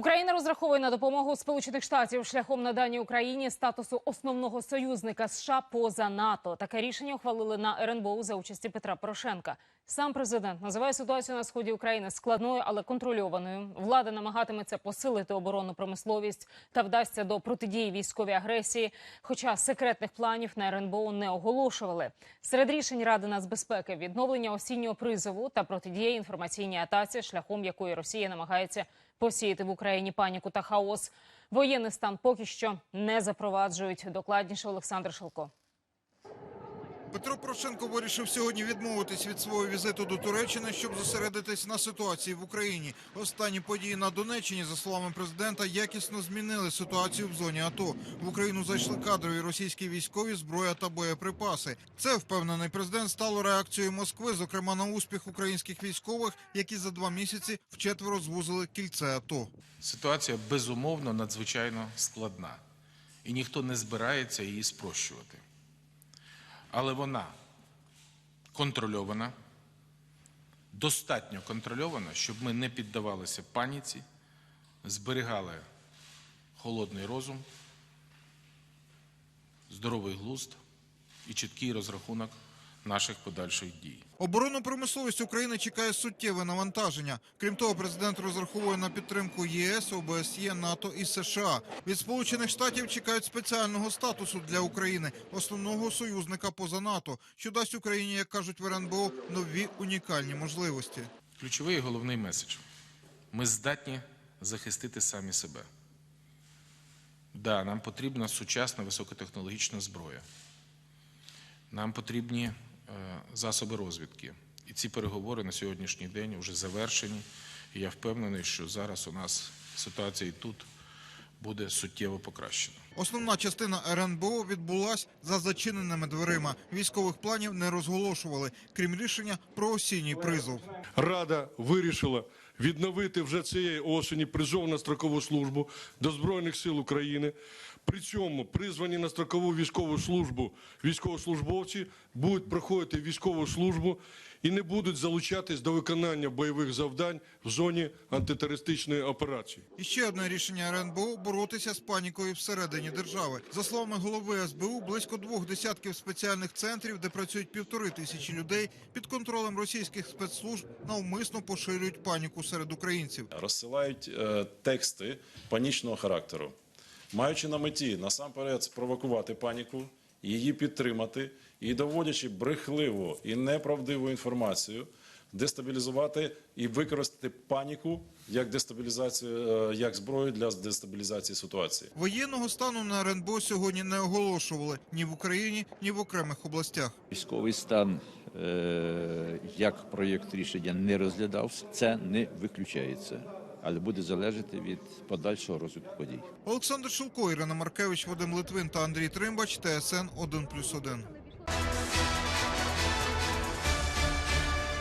Україна розраховує на допомогу Сполучених Штатів шляхом надання Україні статусу основного союзника США поза НАТО. Таке рішення ухвалили на РНБО за участі Петра Порошенка. Сам президент називає ситуацію на сході України складною, але контрольованою. Влада намагатиметься посилити оборонну промисловість та вдасться до протидії військовій агресії. Хоча секретних планів на РНБО не оголошували. Серед рішень Ради нацбезпеки відновлення осіннього призову та протидія інформаційній атаці, шляхом якої Росія намагається посіяти в Україні паніку та хаос. Воєнний стан поки що не запроваджують. Докладніше Олександр Шелко. Петро Порошенко вирішив сьогодні відмовитись від свого візиту до Туреччини, щоб зосередитись на ситуації в Україні. Останні події на Донеччині, за словами президента, якісно змінили ситуацію в зоні АТО. В Україну зайшли кадрові російські військові, зброя та боєприпаси. Це впевнений президент стало реакцією Москви, зокрема на успіх українських військових, які за два місяці вчетверо звузили кільце АТО. Ситуація безумовно надзвичайно складна, і ніхто не збирається її спрощувати. Але вона контрольована, достатньо контрольована, щоб ми не піддавалися паніці, зберігали холодний розум, здоровий глузд і чіткий розрахунок наших подальших дій. Оборонну промисловість України чекає суттєве навантаження. Крім того, президент розраховує на підтримку ЄС, ОБСЄ, НАТО і США. Від Сполучених Штатів чекають спеціального статусу для України, основного союзника поза НАТО, що дасть Україні, як кажуть в РНБО, нові унікальні можливості. Ключовий і головний меседж. Ми здатні захистити самі себе. Да, нам потрібна сучасна високотехнологічна зброя. Нам потрібні засоби розвідки. І ці переговори на сьогоднішній день вже завершені. І я впевнений, що зараз у нас ситуація і тут буде суттєво покращена. Основна частина РНБО відбулась за зачиненими дверима. Військових планів не розголошували, крім рішення про осінній призов. Рада вирішила відновити вже цієї осені призов на строкову службу до Збройних сил України. При цьому призвані на строкову військову службу військовослужбовці будуть проходити військову службу і не будуть залучатись до виконання бойових завдань в зоні антитерористичної операції. І ще одне рішення РНБО боротися з панікою всередині держави. За словами голови СБУ, близько двох десятків спеціальних центрів, де працюють півтори тисячі людей, під контролем російських спецслужб навмисно поширюють паніку серед українців. розсилають е, тексти панічного характеру, маючи на меті насамперед спровокувати паніку, її підтримати і доводячи брехливу і неправдиву інформацію, дестабілізувати і використати паніку як дестабілізацію, е, як зброю для дестабілізації ситуації. Воєнного стану на РНБО сьогодні не оголошували ні в Україні, ні в окремих областях. Військовий стан е, як проєкт рішення не розглядався, це не виключається, але буде залежати від подальшого розвитку подій. Олександр Шилко, Ірина Маркевич, Вадим Литвин та Андрій Тримбач, ТСН 1+,1.